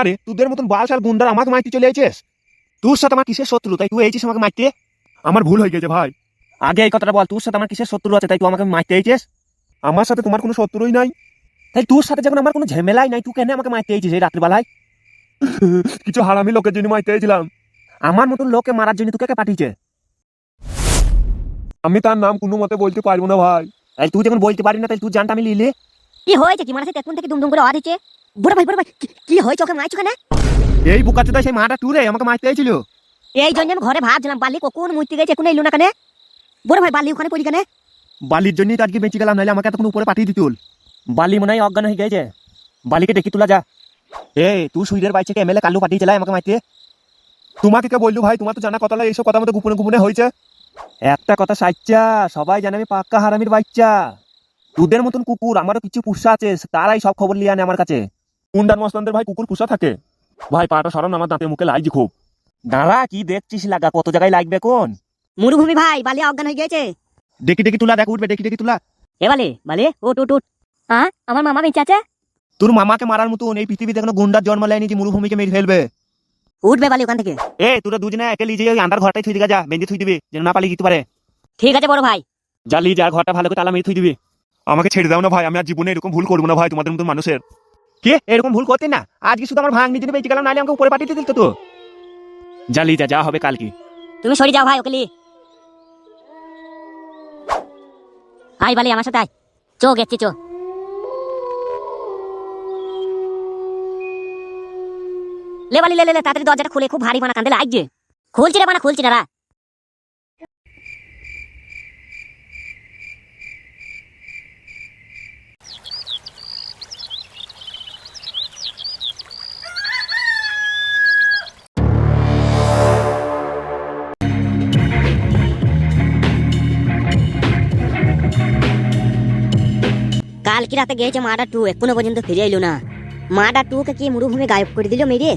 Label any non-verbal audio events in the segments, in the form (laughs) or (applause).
আরে তোদের মতন বাল সাল গুন্ডার আমাকে মাইতে চলে আইছিস? তোর সাথে আমার কিসের শত্রু? তাই তুই এইছিস আমাকে মারতে? আমার ভুল হয়ে গেছে ভাই। আগে এই কথাটা বল, তোর সাথে আমার কিসের শত্রু আছে? তাই তুই আমাকে মারতে আইছিস? আমার সাথে তোমার কোনো শত্রুই নাই। তাই তোর সাথে যখন আমার কোনো ঝামেলাই নাই, তুই কেন আমাকে মারতে আইছিস এই রাত্রিবেলায়? কিছু হারামি লোকের জন্য মারতে আইছিলাম। আমার মতন লোকে মারার জন্য তোকে পাঠিয়েছে? আমি তার নাম কোনো মতে বলতে পারব না ভাই। তাই তুই যখন বলতে পারি না তাই তুই জানটা আমি লিলে। কি হয়েছে? কি মানে তেতুন থেকে দুমদুম করে আওয়াজ হচ্ছে? বড় ভাই বড় ভাই কি- হয়েছে ওকে মারছো কেন? এই বুকাচোদা সেই মাটা টুরে আমাকে মারতে আইছিল এই জন্য আমি ঘরে ভাবছিলাম বালি কখন মুইতে গেছে এখন এলো না কেন? বড় ভাই বালি ওখানে পড়ি কেন? বালির জন্যই তো আজকে বেঁচে গেলাম নাহলে আমাকে এতক্ষণ উপরে পাঠিয়ে দিতুল। বালি মনে হয় অজ্ঞান হয়ে গেছে। বালিকে ডেকে তুলা যা। এ তুই সুইরের বাইচে এমএলএ কালু পাঠিয়ে চালাই আমাকে মাইতে তোমাকে কে বললু ভাই তোমার তো জানা কথা লাগে এইসব কথা মতো গোপনে গোপনে হয়েছে। একটা কথা সাচ্চা সবাই জানে আমি পাক্কা হারামির বাচ্চা। তোদের মতন কুকুর আমারও কিছু পুষা আছে তারাই সব খবর লিয়ে আনে আমার কাছে। কুন্ডার মস্তানদের ভাই কুকুর পুষা থাকে। ভাই পাটা সরান আমার দাঁতে মুখে লাগছে খুব দাঁড়া কি দেখছিস লাগা? কত জায়গায় লাগবে কোন? মরুভূমি ভাই বালি অজ্ঞান হয়ে গেছে ডেকে ডেকে তুলা দেখ উঠবে ডেকে ডেকে তুলা। এ বালি বালি হ্যাঁ আমার মামা বেঁচে আছে? তোর মামাকে মারার মতন এই পৃথিবীতে কোনো গুন্ডার জন্ম লেয়নি যে মরুভূমিকে মেরে ফেলবে। উঠবে বালি ওখান থেকে। এ তোরা দুজনে একে লিজে ওই আন্ডার ঘরটাই থুই দিগা যা বেঞ্চে থুই দিবি যেন না পালিয়ে যেতে পারে। ঠিক আছে বড় ভাই। যা লিজে আর ঘরটা ভালো করে তালা মেরে থুই দিবি। আমাকে ছেড়ে দাও না ভাই আমি আর জীবনে এরকম ভুল করব না ভাই তোমাদের মতন মানুষের। কে? এরকম ভুল করতে না? আজকে শুধু আমার ভাঙ নিজে বেঁচে গেলাম নাহলে আমাকে উপরে পাঠিয়ে দিত তো। যা লিজা যা হবে কালকে। তুমি সরে যাও ভাই ওকে নিয়ে। আই বালি আমার সাথে আয়। চো গেছি চো। লে বালি লে লে লে, তাড়াতাড়ি দরজাটা খুলে খুব ভারী বানা কান্দে লাগছে খুলছি রে বানা খুলছি না রা। কালকে রাতে গিয়েছে? মাটা টু এখনও পর্যন্ত ফিরে এলো না। মাটা টু কে কি মরুভূমি গায়েব করে দিল মেরে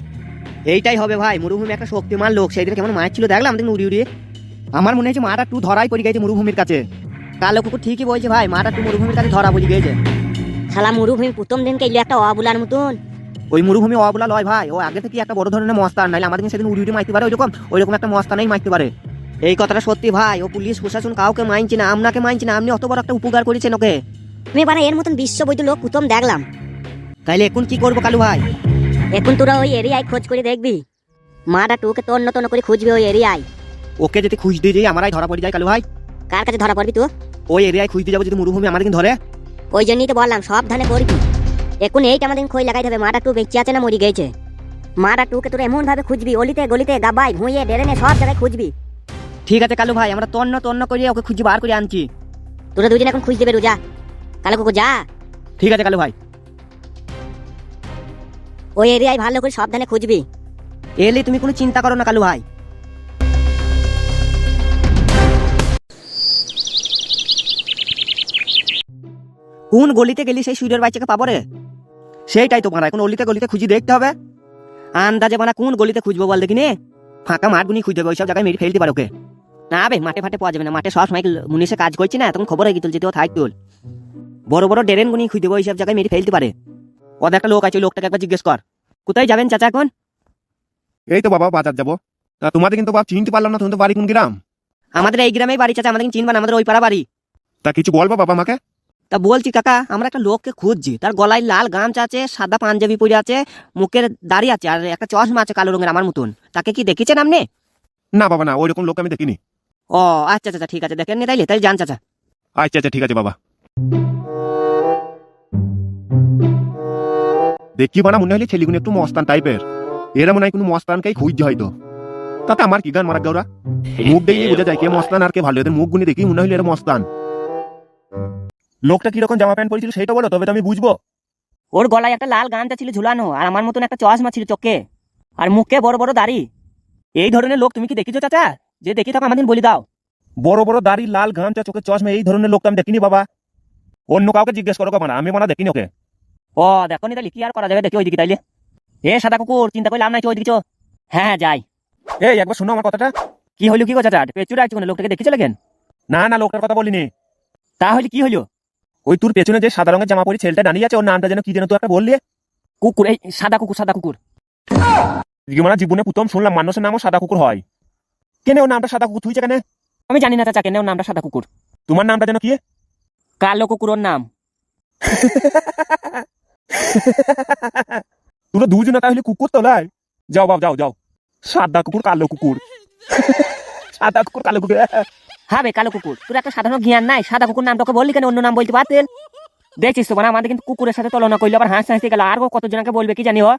এইটাই হবে ভাই মরুভূমি একটা শক্তিমান লোক সেই দিন কেমন মাছ ছিল দেখলাম দেখুন উড়ি উড়িয়ে। আমার মনে হচ্ছে মাটা টু ধরাই পড়ে গেছে মরুভূমির কাছে। কালো কুকুর ঠিকই বলছে ভাই মাটা টু মরুভূমির কাছে ধরা পড়ে গেছে শালা মরুভূমি প্রথম দিন এলো একটা অবুলার মতন। ওই মরুভূমি অবলা লয় ভাই ও আগে থেকে একটা বড় ধরনের মস্তান নাইলে আমাদের সেদিন উড়ি উড়ি মারতে পারে ওইরকম ওইরকম একটা মস্তানেই মারতে পারে। এই কথাটা সত্যি ভাই ও পুলিশ প্রশাসন কাউকে মানছে না আপনাকে মানছে না আপনি অত বড় একটা উপকার করেছেন ওকে। আমি বানা এর মতন বিশ্ব বৈদ্য লোক প্রথম দেখলাম। তাইলে এখন কি করব কালু ভাই? এখন তোরা ওই এরিয়ায় খোঁজ করে দেখবি। মাটা টুকে তন্ন তন্ন করে খুঁজবি ওই এরিয়ায়। ওকে যদি খুঁজতে যাই আমারাই ধরা পড়ে যায় কালু ভাই। কার কাছে ধরা পড়বি তুই? ওই এরিয়ায় খুঁজতে যাব যদি মরুভূমি আমাদের ধরে। ওই জন্যই তো বললাম সাবধানে করবি এখন এইটা আমাদের খই লাগাই হবে মাটা টু বেঁচে আছে না মরি গেছে। মাটা টুকে তোরা এমন ভাবে খুঁজবি অলিতে গলিতে গাবাই ভুঁইয়ে ডেরেনে সব জায়গায় খুঁজবি। ঠিক আছে কালু ভাই আমরা তন্ন তন্ন করে ওকে খুঁজে বার করে আনছি। তোরা দুজনে এখন খুঁজতে বেরো যা। কালো কুকু যা। ঠিক আছে কালু ভাই। ওই এরিয়ায় ভালো করে সাবধানে খুঁজবি। এলে তুমি কোনো চিন্তা করো না কালু ভাই। কোন গলিতে গেলি সেই সুইরের বাচ্চাকে পাবো রে? সেইটাই তো মারা এখন অলিতে গলিতে খুঁজি দেখতে হবে। আন্দাজে মানা কোন গলিতে খুঁজবো বল দেখিনি? ফাঁকা মাঠ গুনি খুঁজে দেবে ওইসব জায়গায় মেরে ফেলতে পারো ওকে। না বে মাঠে ফাটে পাওয়া যাবে না মাঠে সব সময় মুনিশে কাজ করছি না তখন খবর হয়ে গেছিল যেতেও থাক তোল বড় বড় ডেরেন গুনি খুঁজে দেবো ওইসব জায়গায় মেরে ফেলতে পারে। ওদের একটা লোক আছে লোকটাকে একবার জিজ্ঞেস কর। কোথায় যাবেন চাচা এখন? এই তো বাবা বাজার যাব। তা তোমাদের কিন্তু বাপ চিনতে পারলাম না তুমি তো বাড়ি কোন গ্রাম? আমাদের এই গ্রামেই বাড়ি চাচা আমাদের চিনবেন আমাদের ওই পাড়া বাড়ি। তা কিছু বলব বাবা আমাকে? তা বলছি কাকা আমরা একটা লোককে খুঁজছি। তার গলায় লাল গামছা আছে সাদা পাঞ্জাবি পরে আছে মুখের দাড়ি আছে আর একটা চশমা আছে কালো রঙের আমার মতন। তাকে কি দেখেছেন আপনি? না বাবা না ওইরকম লোক আমি দেখিনি। ও আচ্ছা আচ্ছা ঠিক আছে দেখেন নি তাইলে তাই যান চাচা। আচ্ছা আচ্ছা ঠিক আছে বাবা। দেখি বানা মনে হলে ছেলেগুলো একটু মস্তান টাইপের এরা মনে হয় কোনো মস্তানকেই খুঁজছে হয়তো। তাতে আমার কি গান মারা গৌরা মুখ দেখে বোঝা যায় কে মস্তান আর কে ভালো। এদের মুখ গুনি দেখি মনে হইলে এরা মস্তান। লোকটা কীরকম জামা প্যান্ট পরেছিল সেটা বলো তবে তো আমি বুঝব। ওর গলায় একটা লাল গামছা ছিল ঝুলানো আর আমার মতন একটা চশমা ছিল চোখে। আর মুখে বড় বড় দাড়ি। এই ধরনের লোক তুমি কি দেখেছ চাচা? যে দেখি থাকো আমাদের বলি দাও। বড় বড় দাড়ি লাল গামছা চোখে চশমা এই ধরনের লোক লোকটা আমি দেখিনি বাবা। অন্য কাউকে জিজ্ঞেস করো মানে আমি মানে দেখিনি ওকে। ও দেখো নি তাইলে কি আর করা যাবে? দেখি ওইদিকে তাইলে। এ সাদা কুকুর চিন্তা করলে নাই ওইদিকে চো। হ্যাঁ যাই। এই একবার শোনো আমার কথাটা। কি হইল কি চাচা পেচুরা আছে কোনো লোকটাকে দেখেছ লাগেন না না লোকটার কথা বলিনি। তাহলে কি হইল? ওই তোর পেছনে যে সাদা রঙের জামা পরে ছেলেটা দাঁড়িয়ে আছে ওর নামটা যেন কি যেন তুই একটা বললি? কুকুর এই সাদা কুকুর সাদা কুকুর। মানে জীবনে প্রথম শুনলাম মানুষের নামও সাদা কুকুর হয়। কেন ওর নামটা সাদা কুকুর থুইছে কেন? আমি জানি না চাচা কেন ওর নামটা সাদা কুকুর। তোমার নামটা যেন কি? কালো কুকুর ওর নাম। (laughs) (laughs) তোরা দুজনে তাহলে কুকুর তোলায়? যাও বাব যাও যাও। সাদা কুকুর কালো কুকুর। (laughs) সাদা কুকুর কালো কুকুর। হবে কালো কুকুর। তোর একটা সাধারণ জ্ঞান নাই। সাদা কুকুর নামটাকে বললি কেন? অন্য নাম বলতে পারতেন। দেখছিস তো মানে আমাদের কিন্তু কুকুরের সাথে তুলনা করলে আবার হাসতে হাসতে গেল। আর কতজনকে বলবে কি জানি ও?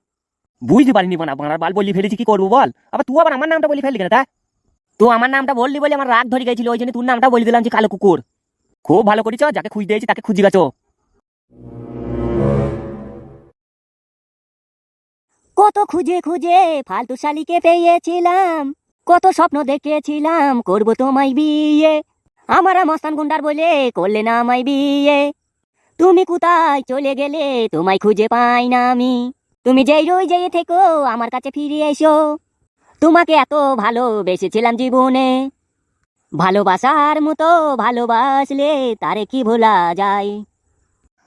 বুঝতে পারিনি বানা বাংলার বাল বলি ফেলেছি কি করব বল? আবার তুই আবার আমার নামটা বলি ফেললি কেন তা? তুই আমার নামটা বললি বলে আমার রাগ ধরে গেছিল ওই জন্য তোর নামটা বলে দিলাম যে কালো কুকুর। খুব ভালো করেছ যাকে খুঁজে দিয়েছি তাকে খুঁজে গেছো। কত খুঁজে খুঁজে ফালতু শালিকে পেয়েছিলাম। কত স্বপ্ন দেখেছিলাম, করব তোমায় বিয়ে। আমার মস্তান গুন্ডার বলে করলে না আমায় বিয়ে। তুমি কোথায় চলে গেলে তোমায় খুঁজে পাই না আমি। তুমি যেই রই যেয়ে থেকো, আমার কাছে ফিরে এসো। তোমাকে এত ভালোবেসেছিলাম জীবনে। ভালোবাসার মতো ভালোবাসলে তারে কি ভোলা যায়?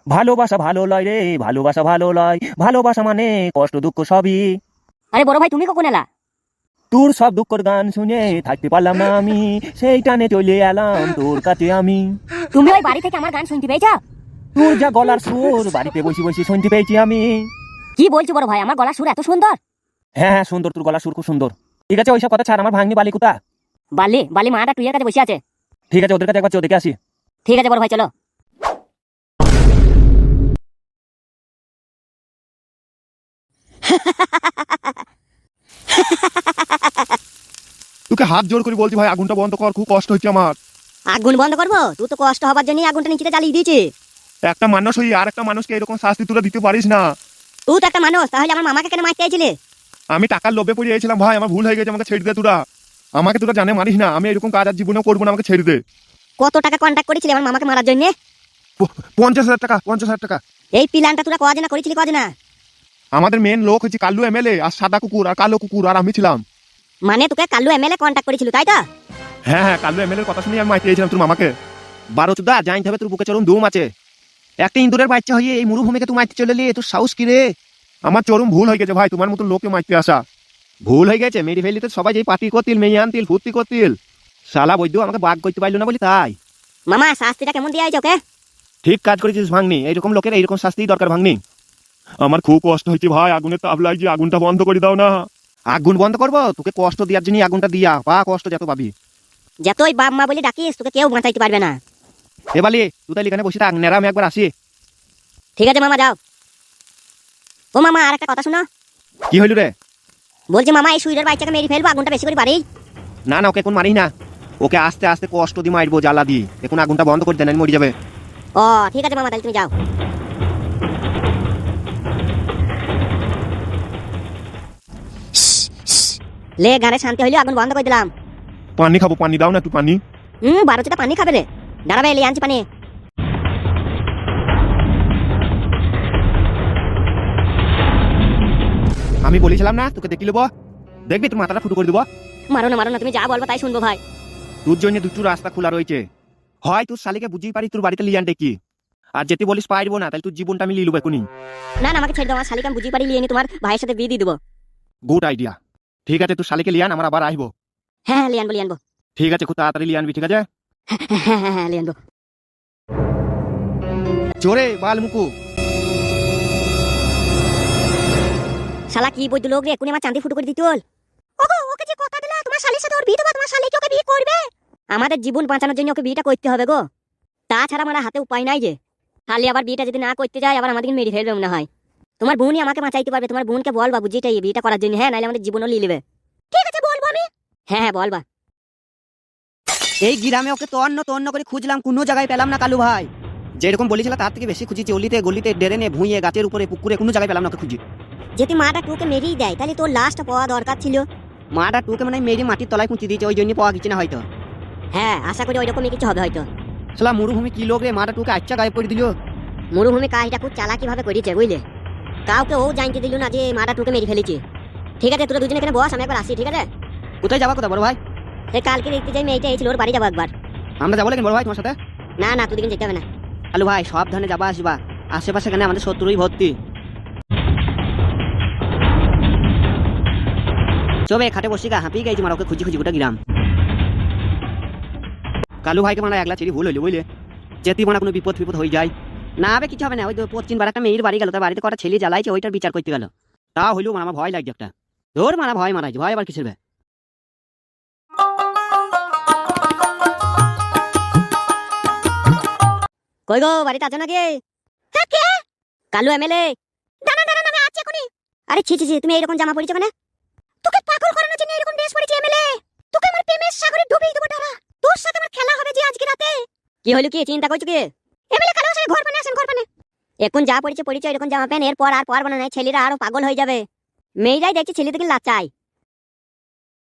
ভালোবাসা ভালো লয় রে ভালোবাসা ভালো লয়। ভালোবাসা মানে কষ্ট দুঃখ সবই। আরে বড় ভাই তুমি কখন এলা? তোর সব দুঃখর গান শুনে থাকতে পারলাম না আমি সেই টানে চলে এলাম তোর কাছে আমি। তুমি ওই বাড়ি থেকে আমার গান শুনতে পেয়েছ? তোর যা গলার সুর বাড়িতে বসে বসে শুনতে পেয়েছি আমি। কি বলছো বড় ভাই আমার গলার সুর এত সুন্দর? হ্যাঁ হ্যাঁ সুন্দর তোর গলার সুর খুব সুন্দর। ঠিক আছে ওইসব কথা ছাড় আমার ভাঙনি বালি কোথা? বালি বালি মাটা টুইয়ের কাছে বসে আছে। ঠিক আছে ওদের কাছে একবার চো দেখে আসি। ঠিক আছে বড় ভাই চলো। তোকে হাত জোর করে বলছি ভাই আগুনটা বন্ধ কর খুব কষ্ট হচ্ছে আমার। আগুন বন্ধ করব? তুই তো কষ্ট হবার জন্য আগুনটা নিচে জ্বালিয়ে দিয়েছি। একটা মানুষ হই আর একটা মানুষকে এরকম শাস্তি তোরা দিতে পারিস না। তুই তো একটা মানুষ তাহলে আমার মামাকে কেন মারতে চাইছিলে আমি টাকার লোভে পড়ে গেছিলাম ভাই আমার ভুল হয়ে গেছে আমাকে ছেড়ে দে তোরা। আমাকে তোরা জানে মারিস না আমি এরকম কাজ আর জীবনেও করব না আমাকে ছেড়ে দে। কত টাকা কন্ট্যাক্ট করেছিলি আমার মামাকে মারার জন্য? পঞ্চাশ হাজার টাকা পঞ্চাশ হাজার টাকা। এই প্ল্যানটা তোরা কজ করেছিলি কজ না? আমাদের মেন লোক হচ্ছে কাল্লু এমএলএ আর সাদা কুকুর আর কালো কুকুর আর আমি ছিলাম। মানে তোকে কাল্লু এমএলএ কন্ট্যাক্ট করেছিল তাই তো? হ্যাঁ হ্যাঁ কাল্লু এমএলএর কথা শুনে আমি মাইতে গেছিলাম তোর মামাকে। বারো চুদা জানতে হবে তোর বুকে চরম দুম আছে। একটা ইন্দুরের বাচ্চা হয়ে এই মরুভূমিকে তুই মাইতে চলে তোর সাহস কি রে? আমার চরম ভুল হয়ে গেছে ভাই তোমার মতো লোককে মাইতে আসা। ভুল হয়ে গেছে মেরি ফেলি তো সবাই যেই পার্টি করতিল মেয়ে আনতিল ফুর্তি করতিল শালা বৈদ্য আমাকে বাগ করতে পারল না বলি তাই। মামা শাস্তিটা কেমন দিয়ে ওকে? ঠিক কাজ করেছিস ভাঙনি এইরকম লোকের এইরকম শাস্তি দরকার ভাঙনি। আমার খুব কষ্ট হচ্ছে ভাই আগুনের তাপ লাগছে আগুনটা বন্ধ করে দাও না। আগুন বন্ধ করব? তোকে কষ্ট দেওয়ার জন্য আগুনটা দিয়া। পা কষ্ট যত পাবি। যতই বাপ মা বলে ডাকিস তোকে কেউ বাঁচাইতে পারবে না। এ বালি তুই তাহলে এখানে বসে থাক নেরা আমি একবার আসি। ঠিক আছে মামা যাও। ও মামা আর একটা কথা শোনো। কি হইল রে? বলছি মামা এই সুইরের বাচ্চাকে মেরে ফেলব আগুনটা বেশি করে বাড়ি। না না ওকে এখন মারিস না। ওকে আস্তে আস্তে কষ্ট দিয়ে মারবো জ্বালা দিয়ে। এখন আগুনটা বন্ধ করে দেন আমি মরে যাবে। ও ঠিক আছে মামা তাহলে তুমি যাও। লে গানে শান্তি হইল আগুন বন্ধ করে দিলাম। পানি খাব পানি দাও না একটু পানি। হুম বারো চোটা পানি খাবে রে। দাঁড়াবে এলি আনছি পানি। আমি বলেছিলাম না তোকে দেখি নেব দেখবি তোর মাথাটা ফুটো করে দেবো। মারো না মারো না তুমি যা বলব তাই শুনব ভাই। তোর জন্য দুটো রাস্তা খোলা রয়েছে। হয় তোর শালিকে বুঝিয়ে পারি তোর বাড়িতে লিয়ান ডেকি আর যেতে বলিস পারব না তাহলে তোর জীবনটা আমি লিলুব এখনই। না না আমাকে ছেড়ে দাও আমার শালিকে আমি বুঝিয়ে পারি লিয়ে নি তোমার ভাইয়ের সাথে বিয়ে দিয়ে দেবো। গুড আইডিয়া ঠিক আছে তুই শালিকে লিয়ান আমার আবার আসব। হ্যাঁ হ্যাঁ লিয়ে আনব ঠিক আছে খুব তাড়াতাড়ি লিয়ে আনবি ঠিক আছে? হ্যাঁ হ্যাঁ হ্যাঁ লিয়ে আনব। চোরে বাল মুকু। শালা কি বৈদ্য লোক রে এখনই আমার চাঁদি ফুটো করে দিতে হল। ওগো ওকে যে কথা দিলা তোমার শালির সাথে ওর বিয়ে দেবো তোমার শালি কি ওকে বিয়ে করবে? আমাদের জীবন বাঁচানোর জন্য ওকে বিয়েটা করতে হবে গো। তাছাড়া আমার হাতে উপায় নাই যে। খালি আবার বিয়েটা যদি না করতে যায় আবার আমাদের মেরে ফেলবে মনে হয়। তোমার বোনই আমাকে বাঁচাইতে পারবে তোমার বোনকে বল বাবু যেটা এই বিয়েটা করার জন্য। হ্যাঁ নাহলে আমাদের জীবনও লিয়ে নেবে। ঠিক আছে বলব আমি? হ্যাঁ হ্যাঁ বলবা। এই গ্রামে ওকে তন্ন তন্ন করে খুঁজলাম কোনো জায়গায় পেলাম না কালু ভাই। যেরকম বলেছিল তার থেকে বেশি খুঁজেছি অলিতে গলিতে ডেরেনে ভুঁইয়ে গাছের উপরে পুকুরে কোনো জায়গায় পেলাম না ওকে খুঁজি। যদি মাটা টুকে মেরেই দেয় তাহলে তোর লাশটা পাওয়া দরকার ছিল? মাটা টুকে মানে মেরে মাটির তলায় পুঁতি দিয়েছে ওই জন্য পাওয়া গেছে না হয়তো। হ্যাঁ আশা করি ওইরকমই কিছু হবে হয়তো। শালা মরুভূমি কি লোক রে? মাটা টুকে আচ্ছা গায়েব করে দিল। মরুভূমি কাজটা খুব চালাকি ভাবে করেছে বুঝলে? কাউকে ও জানতে দিল না যে মাটা টুকে মেরে ফেলেছে। ঠিক আছে তোরা দুজনে এখানে বস আমি একবার আসি ঠিক আছে? কোথায় যাবা কোথায় বড় ভাই? এই কালকে দেখতে যাই মেয়েটা এই ছিল ওর বাড়ি যাব একবার। আমরা যাব লেগে বড় ভাই তোমার সাথে? না না তোদিকে যেতে হবে না। কালু ভাই সাবধানে যাবা আসবা। আশেপাশে কেন আমাদের শত্রুই ভর্তি। চবে খাটে বসে গা হাঁপিয়ে গেছি মারা ওকে খুঁজি খুঁজি গোটা গিরাম। কালু ভাইকে মানে একলা ছেড়ে ভুল হইল বুঝলে? যেতে মানে কোনো বিপদ ফিপদ হয়ে যায়। না আবে কিছু হবে না। ওই তো পশ্চিম বার একটা মেয়ের বাড়ি গেল তার বাড়িতে কটা ছেলে জ্বালাইছে ওইটার বিচার করতে গেল। তা হইলেও মানে আমার ভয় লাগছে একটা। ধর মারা ভয় মারাইছে ভয় আবার কিসের? কই গো বাড়িতে আছো নাকি? হ্যাঁ কালু এমএলএ। দাঁড়া দাঁড়া আমি আছি এখনই। আরে ছি ছি তুমি এরকম জামা পরেছো কেন? তোকে পাগল করানোর জন্য এরকম ড্রেস পরেছি এমএলএ। তোকে আমার প্রেমের সাগরে ডুবিয়ে দেবো তোর সাথে আমার খেলা হবে যে আজকে রাতে। কি হলো কি? চিন্তা করছ কি? এখন যা পড়েছে পড়েছে, এরকম জামা প্যান্ট, এরপর আর পারব না ছেলেরা আরও পাগল হয়ে যাবে। মেয়েরাই দেখছি ছেলেদেরকে লাচায়।